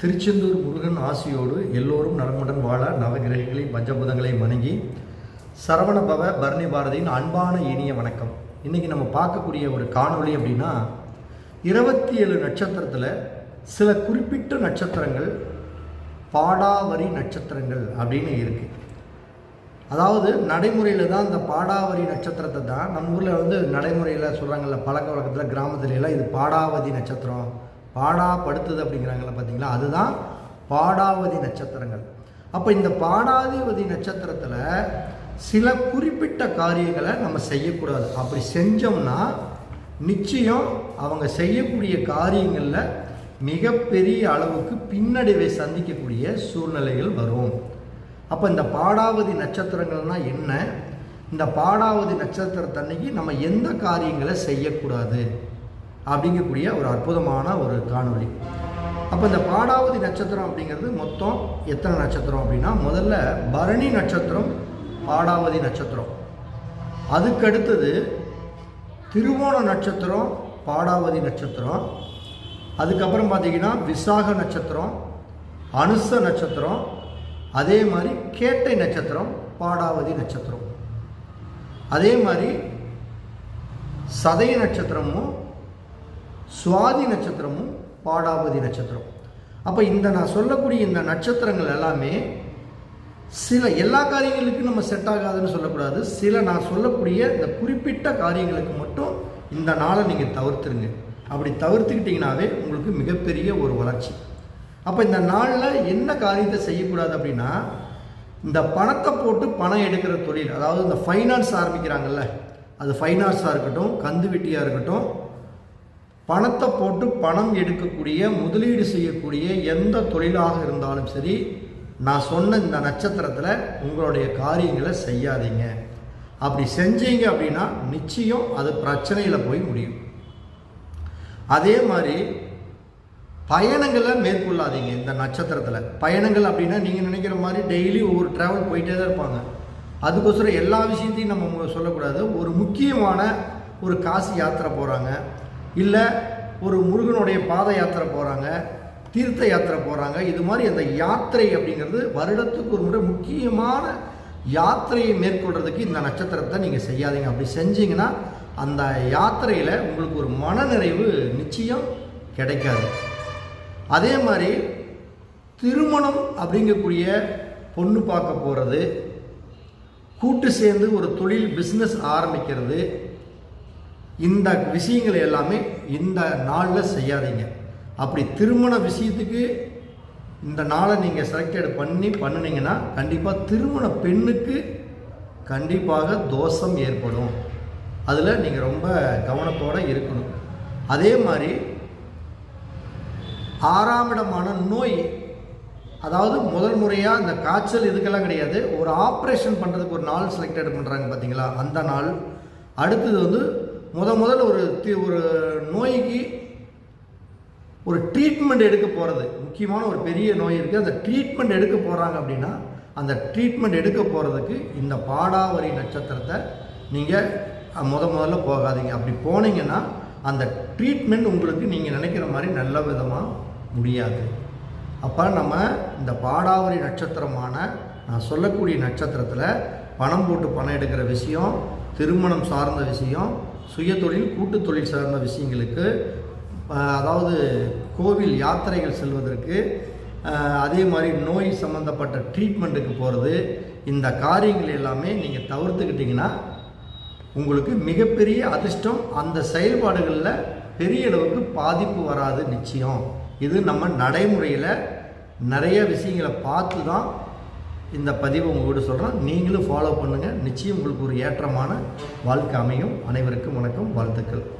திருச்செந்தூர் முருகன் ஆசியோடு எல்லோரும் நலமுடன் வாழ நவகிரகங்களை பஞ்சபூதங்களை வணங்கி சரவண பவ பரணி பாரதியின் அன்பான இனிய வணக்கம். இன்றைக்கி நம்ம பார்க்கக்கூடிய ஒரு காணொளி அப்படின்னா இருபத்தி ஏழு நட்சத்திரத்தில் சில குறிப்பிட்ட நட்சத்திரங்கள் பாடாவரி நட்சத்திரங்கள் அப்படின்னு இருக்குது அதாவது நடைமுறையில் தான் இந்த பாடாவரி நட்சத்திரத்தை தான் நம்ம ஊரில் வந்து நடைமுறையில் சொல்கிறாங்கல்ல பழக்க வழக்கத்தில் கிராமத்துல எல்லாம் இது பாடாவதி நட்சத்திரம் பாடாப்படுத்துது அப்படிங்கிறாங்கள பார்த்தீங்களா அதுதான் பாடாவதி நட்சத்திரங்கள். அப்போ இந்த பாடாதிபதி நட்சத்திரத்தில் சில குறிப்பிட்ட காரியங்களை நம்ம செய்யக்கூடாது. அப்படி செஞ்சோம்னா நிச்சயம் அவங்க செய்யக்கூடிய காரியங்களில் மிகப்பெரிய அளவுக்கு பின்னடைவை சந்திக்கக்கூடிய சூழ்நிலைகள் வரும். அப்போ இந்த பாடாவதி நட்சத்திரங்கள்னால் என்ன? இந்த பாடாவதி நட்சத்திரத்தன்னைக்கு நம்ம எந்த காரியங்களை செய்யக்கூடாது? அப்படிங்கக்கூடிய ஒரு அற்புதமான ஒரு காணொளி. அப்போ இந்த பாடாவதி நட்சத்திரம் அப்படிங்கிறது மொத்தம் எத்தனை நட்சத்திரம் அப்படின்னா முதல்ல பரணி நட்சத்திரம் பாடாவதி நட்சத்திரம். அதுக்கடுத்தது திருவோண நட்சத்திரம் பாடாவதி நட்சத்திரம். அதுக்கப்புறம் பார்த்தீங்கன்னா விசாக நட்சத்திரம் அனுச நட்சத்திரம் அதே மாதிரி கேட்டை நட்சத்திரம் பாடாவதி நட்சத்திரம். அதே மாதிரி சதய நட்சத்திரமும் சுவாதி நட்சத்திரமும் பாடாபதி நட்சத்திரம். அப்போ இந்த நான் சொல்லக்கூடிய இந்த நட்சத்திரங்கள் எல்லாமே சில எல்லா காரியங்களுக்கும் நம்ம செட் ஆகாதுன்னு சொல்லக்கூடாது. சில நான் சொல்லக்கூடிய இந்த குறிப்பிட்ட காரியங்களுக்கு மட்டும் இந்த நாளை நீங்கள் தவிர்த்துருங்க. அப்படி தவிர்த்துக்கிட்டிங்கனாவே உங்களுக்கு மிகப்பெரிய ஒரு வளர்ச்சி. அப்போ இந்த நாளில் என்ன காரியத்தை செய்யக்கூடாது அப்படின்னா இந்த பணத்தை போட்டு பணம் எடுக்கிற தொழில் அதாவது இந்த ஃபைனான்ஸ் ஆரம்பிக்கிறாங்கல்ல அது ஃபைனான்ஸாக இருக்கட்டும் கந்து வெட்டியாக இருக்கட்டும் பணத்தை போட்டு பணம் எடுக்கக்கூடிய முதலீடு செய்யக்கூடிய எந்த தொழிலாக இருந்தாலும் சரி நான் சொன்ன இந்த நட்சத்திரத்தில் உங்களுடைய காரியங்களை செய்யாதீங்க. அப்படி செஞ்சீங்க அப்படின்னா நிச்சயம் அது பிரச்சனையில் போய் முடியும். அதே மாதிரி பயணங்களை மேற்கொள்ளாதீங்க இந்த நட்சத்திரத்தில். பயணங்கள் அப்படின்னா நீங்கள் நினைக்கிற மாதிரி டெய்லி ஒவ்வொரு ட்ராவல் போயிட்டே தான் இருப்பாங்க. அதுக்கோசரம் எல்லா விஷயத்தையும் நம்ம சொல்லக்கூடாது. ஒரு முக்கியமான ஒரு காசி யாத்திரை போகிறாங்க இல்லை ஒரு முருகனுடைய பாத யாத்திரை போகிறாங்க தீர்த்த யாத்திரை போகிறாங்க இது மாதிரி அந்த யாத்திரை அப்படிங்கிறது வருடத்துக்கு ஒரு முறை முக்கியமான யாத்திரையை மேற்கொள்கிறதுக்கு இந்த நட்சத்திரத்தை நீங்கள் செய்யாதீங்க. அப்படி செஞ்சீங்கன்னா அந்த யாத்திரையில் உங்களுக்கு ஒரு மனநிறைவு நிச்சயம் கிடைக்காது. அதே மாதிரி திருமணம் அப்படிங்கக்கூடிய பொண்ணு பார்க்க போகிறது கூட்டு சேர்ந்து ஒரு தொழில் பிஸ்னஸ் ஆரம்பிக்கிறது இந்த விஷயங்களை எல்லாமே இந்த நாளில் செய்யாதீங்க. அப்படி திருமண விஷயத்துக்கு இந்த நாளை நீங்கள் செலக்டட் பண்ணி பண்ணினீங்கன்னா கண்டிப்பாக திருமண பெண்ணுக்கு கண்டிப்பாக தோஷம் ஏற்படும். அதில் நீங்கள் ரொம்ப கவனத்தோடு இருக்கணும். அதே மாதிரி ஆறாம் இடமான நோய் அதாவது முதல் முறையாக இந்த காய்ச்சல் இதுக்கெல்லாம் கிடையாது. ஒரு ஆப்ரேஷன் பண்ணுறதுக்கு ஒரு நாள் செலக்டட் பண்ணுறாங்க பார்த்தீங்களா அந்த நாள். அடுத்தது வந்து முத முதல்ல ஒரு தி ஒரு நோய்க்கு ஒரு ட்ரீட்மெண்ட் எடுக்க போகிறது முக்கியமான ஒரு பெரிய நோய் இருக்குது அந்த ட்ரீட்மெண்ட் எடுக்க போகிறாங்க அப்படின்னா அந்த ட்ரீட்மெண்ட் எடுக்க போகிறதுக்கு இந்த பாடாவரி நட்சத்திரத்தை நீங்கள் முத முதல்ல போகாதீங்க. அப்படி போனீங்கன்னா அந்த ட்ரீட்மெண்ட் உங்களுக்கு நீங்கள் நினைக்கிற மாதிரி நல்ல விதமாக முடியாது. அப்போ நம்ம இந்த பாடாவரி நட்சத்திரமான நான் சொல்லக்கூடிய நட்சத்திரத்தில் பணம் போட்டு பணம் எடுக்கிற விஷயம் திருமணம் சார்ந்த விஷயம் சுய தொழில் கூட்டு தொழில் சார்ந்த விஷயங்களுக்கு அதாவது கோவில் யாத்திரைகள் செல்வதற்கு அதே மாதிரி நோய் சம்மந்தப்பட்ட ட்ரீட்மெண்ட்டுக்கு போகிறது இந்த காரியங்கள் எல்லாமே நீங்கள் தவிர்த்துக்கிட்டிங்கன்னா உங்களுக்கு மிகப்பெரிய அதிர்ஷ்டம் அந்த செயல்பாடுகளில் பெரிய அளவுக்கு பாதிப்பு வராது நிச்சயம். இது நம்ம நடைமுறையில் நிறைய விஷயங்களை பார்த்து தான் இந்த பதிவை உங்கள்கிட்ட சொல்கிறோம் நீங்களும் ஃபாலோ பண்ணுங்கள் நிச்சயம் உங்களுக்கு ஒரு ஏற்றமான வாழ்க்கை அமையும். அனைவருக்கும் வணக்கம் வாழ்த்துக்கள்.